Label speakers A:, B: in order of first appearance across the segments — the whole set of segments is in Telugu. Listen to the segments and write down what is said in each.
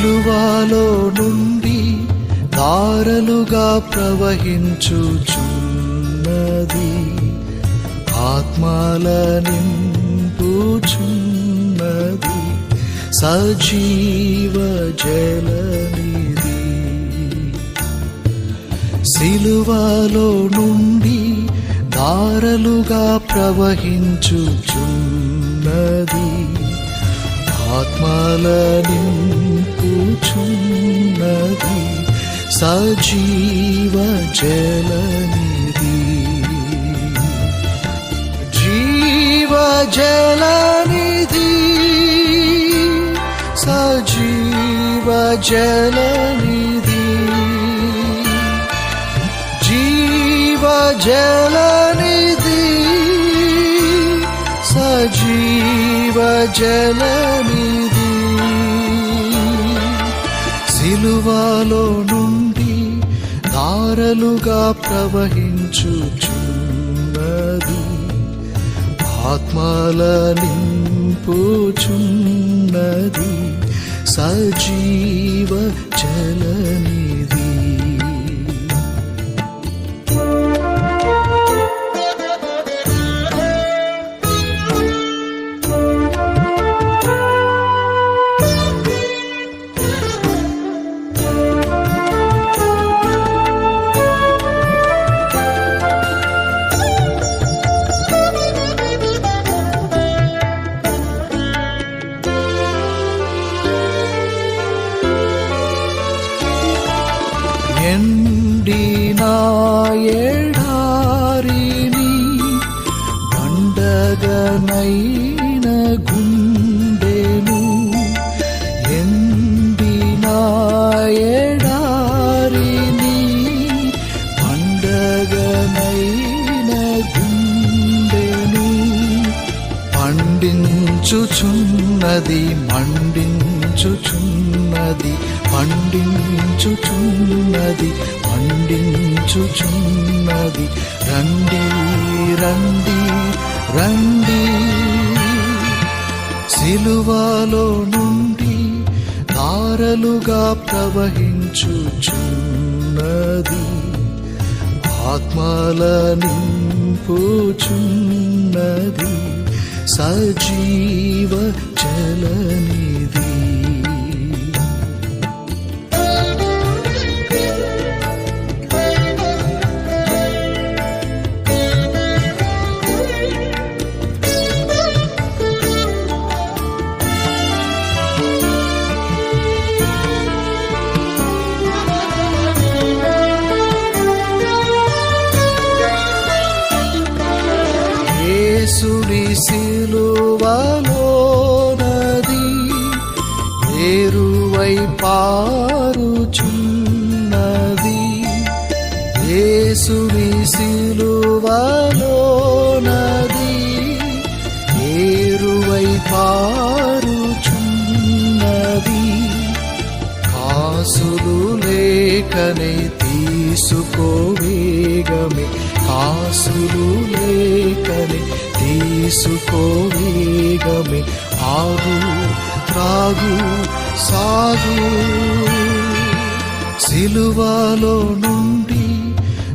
A: సిలువాలో నుండి దారలుగా ప్రవహించుచున్నది. ఆత్మల నింపుచున్నది. సజీవ జలనిది సిలువలో నుండి దారలుగా ప్రవహించుచున్నది. ఆత్మల నింపుచున్నది సజీవ జలనిధి జీవ జలనిధి సజీవ జలనిధి జీవ జలనిధి సజీవ సిలువలో నుండి దారలుగా ప్రవహించుచున్నది. ఆత్మల నింపుచున్నది. సజీవ జలనిధి. ఎండిన ఎడారిని పండగనైన గుండెను ఎండిన ఎడారిని పండగనైన గుండెను పండించుచున్నది మండించుచున్నది పండించుచున్నది పండించుచున్నది. రండి రండి రండి. సిలువలో నుండి ధారలుగా ప్రవహించుచున్నది. ఆత్మల నింపుచున్నది. సజీవ చలనిది పారుచున్నది. యేసుని సిలువలోనది. ఏరువై పారుచున్నది. కాసులు లేకనే తీసుకోవేగమే కాసులు లేకనే తీసుకోవేగమే ఆరు త్రాగు సాగు. సిలువలో నుండి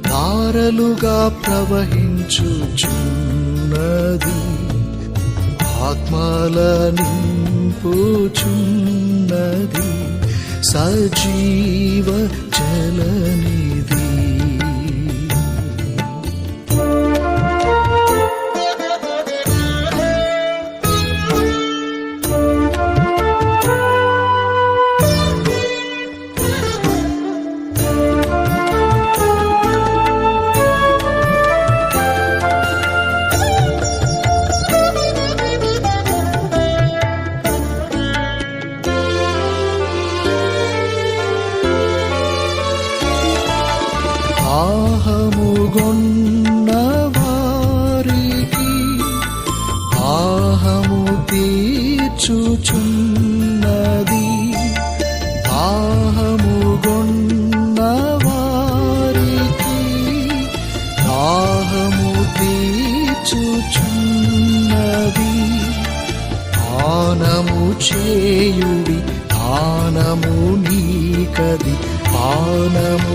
A: నారలుగా ప్రవహించుచున్నది. ఆత్మల నింపుచున్నది. సజీవ చలని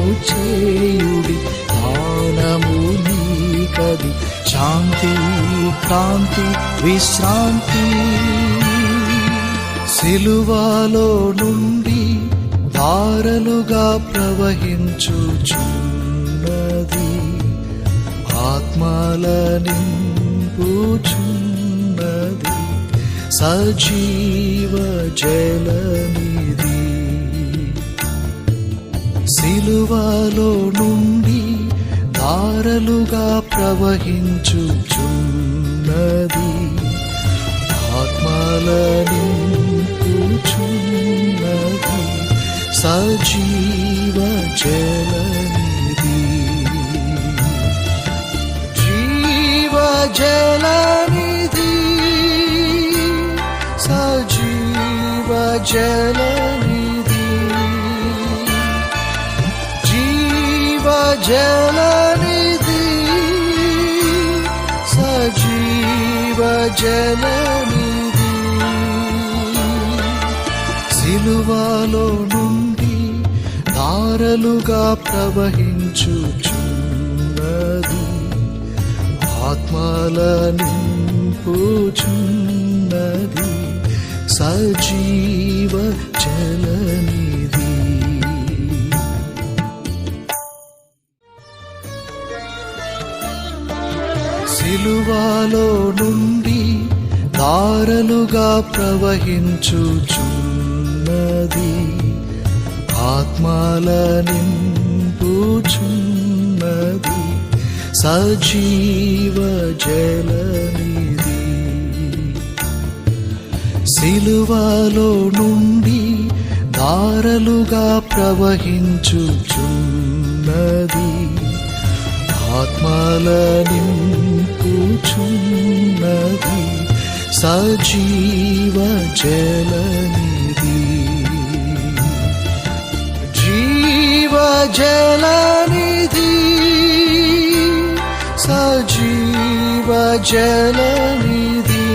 A: చేయుడి దానము నీకది. శాంతి కాంతి విశ్రాంతి. సిలువాలో నుండి దారలుగా ప్రవహించుచున్నది ఆత్మల నింపుచున్నది సజీవ జలని సిలువలో నుండి ధారలుగా ప్రవహించుచున్నది. ఆత్మల నింపుచున్నది. సజీవ జలనిధి. జీవ జలనిధి. సజీవ జలనిధి జలనిధి సజీవ జలనిధి సిలువలో నుండి దారలుగా ప్రవహించుచున్నది ఆత్మల నింపుచున్నది సజీవ జలనిధి నాలో నుండి ధారలుగా ప్రవహించుచున్నది. ఆత్మల నింపుచున్నది. సజీవ జలనిది సిలువలో నుండి ధారలుగా ప్రవహించుచున్నది. ఆత్మల నింపుచున్నది సజీవ జలనిధి. జీవ జలనిధి సజీవ జలనిధి.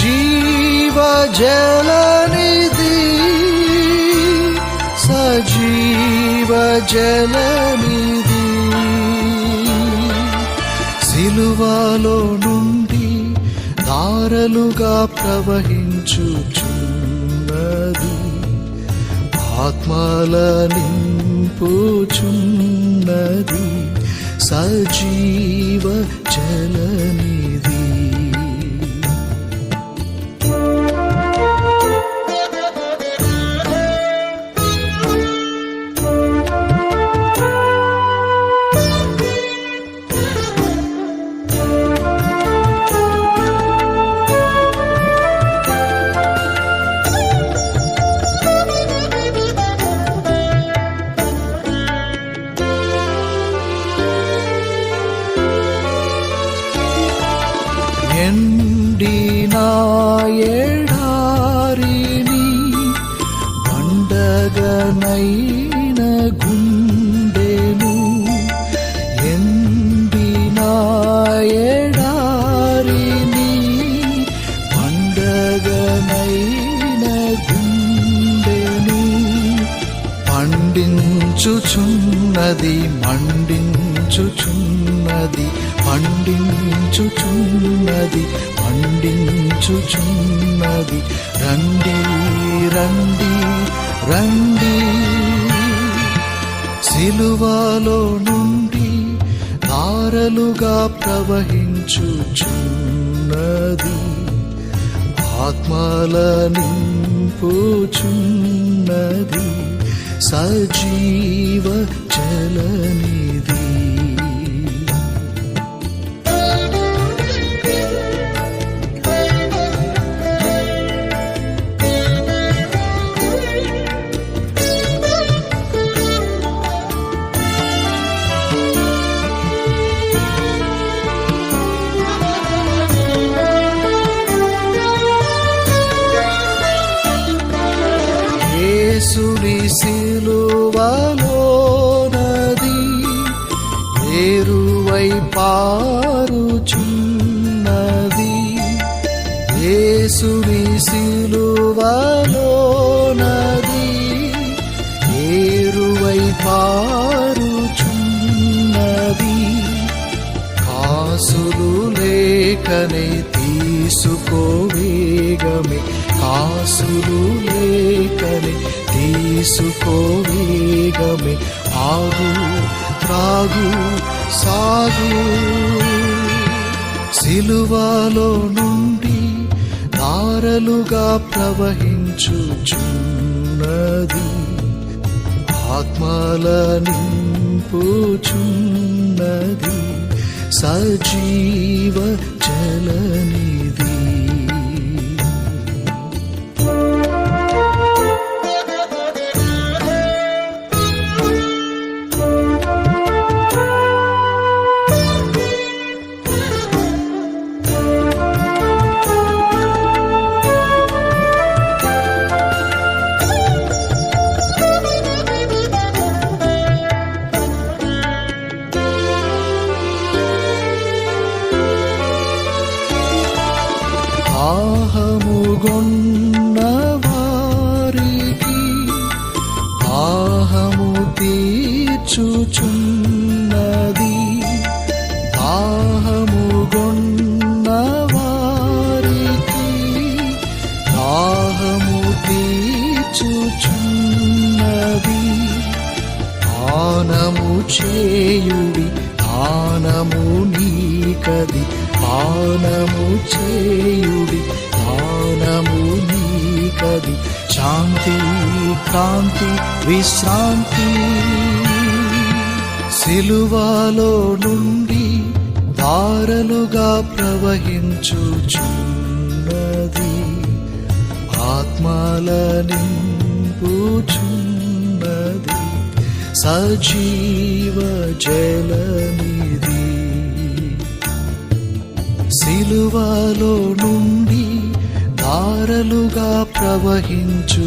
A: జీవ జలనిధి సజీవ జలనిధి. సిలువలో నుండి దారలుగా ప్రవహించుచున్నది. ఆత్మల నింపుచున్నది. సజీవ జలనిధి. నుండి నా ఏడారిని పండగనైన గుండెను ఎండి నా ఏడారిని పండగనైన గుండెను పండించుచున్నది మండించుచున్నది పండించుచున్నది పండించుచున్నది. రండి రండి రండి. సిలువలో నుండి ధారలుగా ప్రవహించుచున్నది. ఆత్మల నింపుచున్నది. సజీవ చలనిది తీసుకోవేగమే ఆసులు లేకనే తీసుకోవేగమే ఆగు త్రాగు సాగు. సిలువలో నుండి దారలుగా ప్రవహించుచున్నది ఆత్మల నింపుచున్నది సజీవ చలని చేయుడి దానము నీకది పానము చేయుడి దానము నీకది. శాంతి కాంతి విశ్రాంతి. సిలువాలో నుండి దారలుగా ప్రవహించుచున్నది. ఆత్మల నింపుచున్నది సజీవ జలనిధి. సిలువలో నుండి దారలుగా ప్రవహించుచున్నది.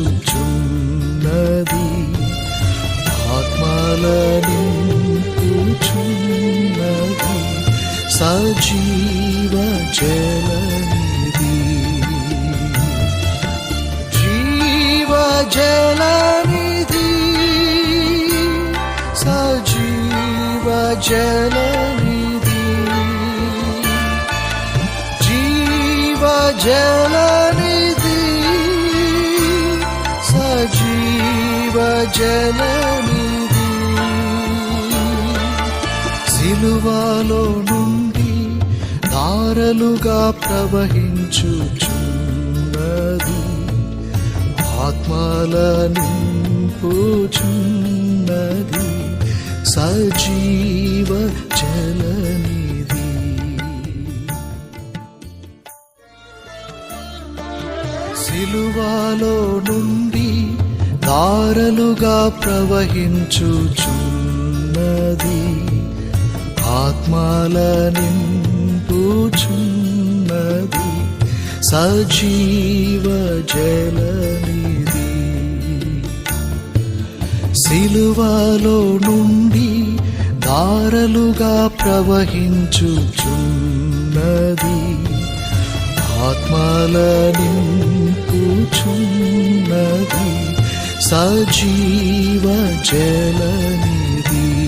A: ఆత్మల నింపుచున్నది. సజీవ జలనిధి. జీవ జలనిధి. జలనిధి జీవ జలనిధి సజీవ జలనిధి సిలువలో నుండి దారలుగా ప్రవహించుచున్నది. ఆత్మల నింపుచున్నది. సజీవ చలనిధి సిలువలో నుండి దారలుగా ప్రవహించుచున్నది. ఆత్మల నింపుచున్నది. సజీవ జలనిధి. సిలువలో నుండి దారలుగా ప్రవహించుచున్నది. ఆత్మల నింపుచున్నది. సజీవ జలనిధి.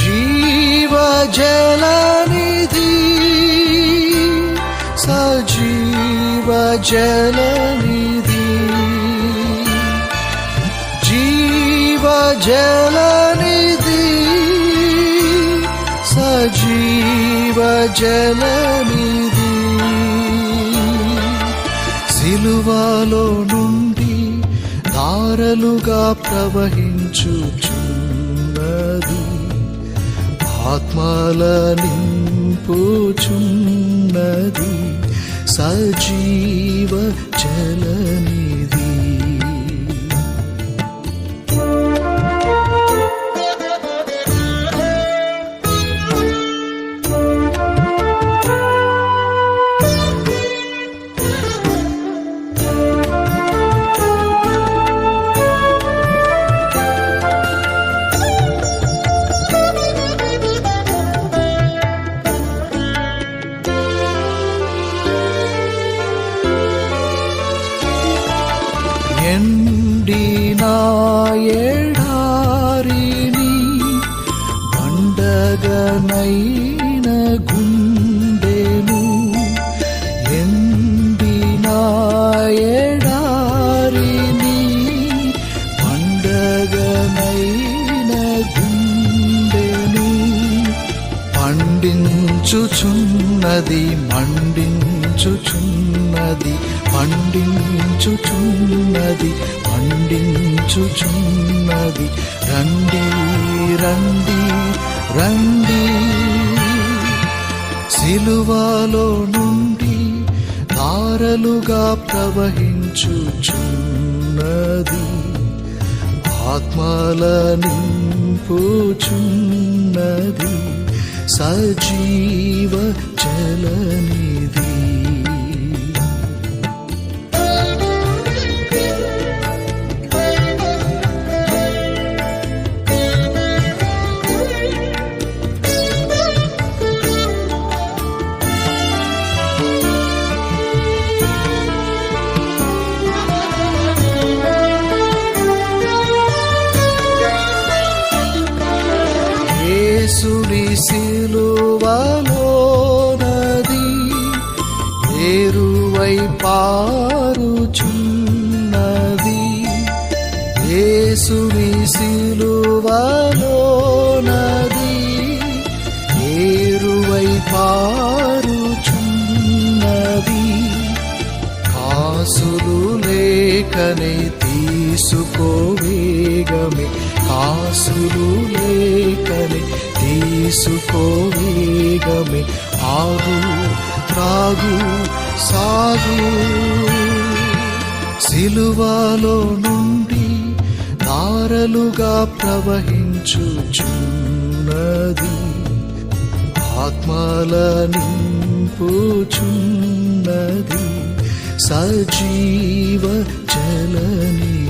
A: జీవ జలనిధి. సజీవ జలనిధి. జీవ జలనిధి సజీవ జలనిధి సిలువలో నుండి దారలుగా ప్రవహించుచున్నది ఆత్మల నింపుచున్నది సజీవ జలనిధి పండించుచున్నది. రండి రండి రండి. సిలువలో నుండి ధారలుగా ప్రవహించుచున్నది. ఆత్మల నింపుచున్నది. సజీవ చలని కాసులు లేకనే తీసుకోవేగమే ఆగు త్రాగు సాగు. సిలువలో నుండి ధారలుగా ప్రవహించుచున్నది. ఆత్మల నింపుచున్నది. సజీవ చలని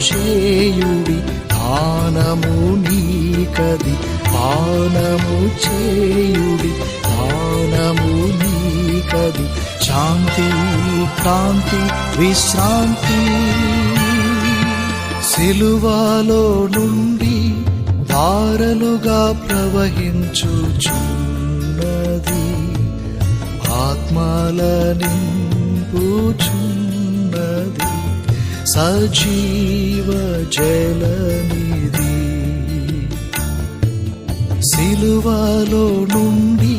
A: చేయుడి పానము నీకది. పానము చేయుడి పానము నీకది. శాంతి కాంతి విశ్రాంతి. సిలువలో నుండి దారలుగా ప్రవహించుచున్నది ఆత్మల నింపుచున్నది సజీవ జలనిధి. సిలువలో నుండి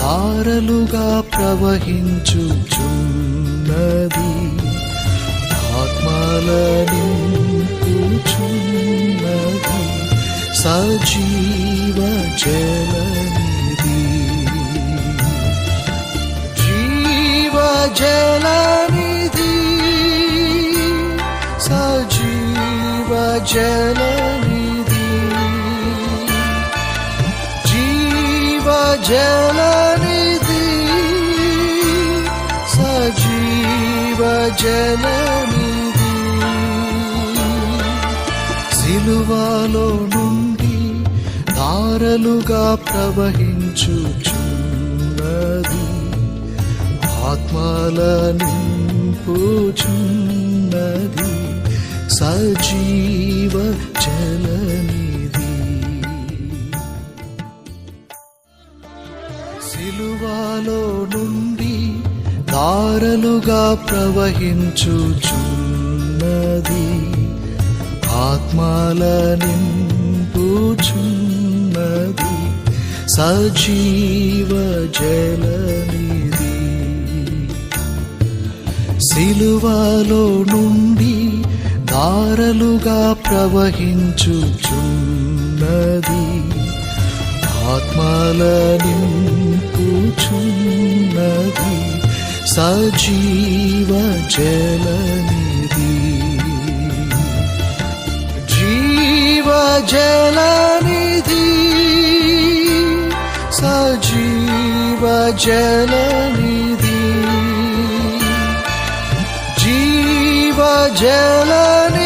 A: దారలుగా ప్రవహించుచున్నది. ఆత్మల నింపుచున్నది. సజీవ జలనిధి. జీవ జలనిధి. జలనిధి. జీవ జలనిధి. సజీవ జలనిధి. సిలువలో నుండి దారలుగా ప్రవహించుచున్నది. ఆత్మల నింపుచున్నది. సజీవ జలనిధి. సిలువాలో నుండి దారలుగా ప్రవహించుచున్నది. ఆత్మల నింపుచున్నది. సజీవ జలనిధి. సిలువలో నుండి ధారలుగా ప్రవహించుచున్నది. ఆత్మల నింపుచున్నది. సజీవ జలనిధి. జీవ జలనిధి. సజీవ జలనిధి. జీవ జలనిధి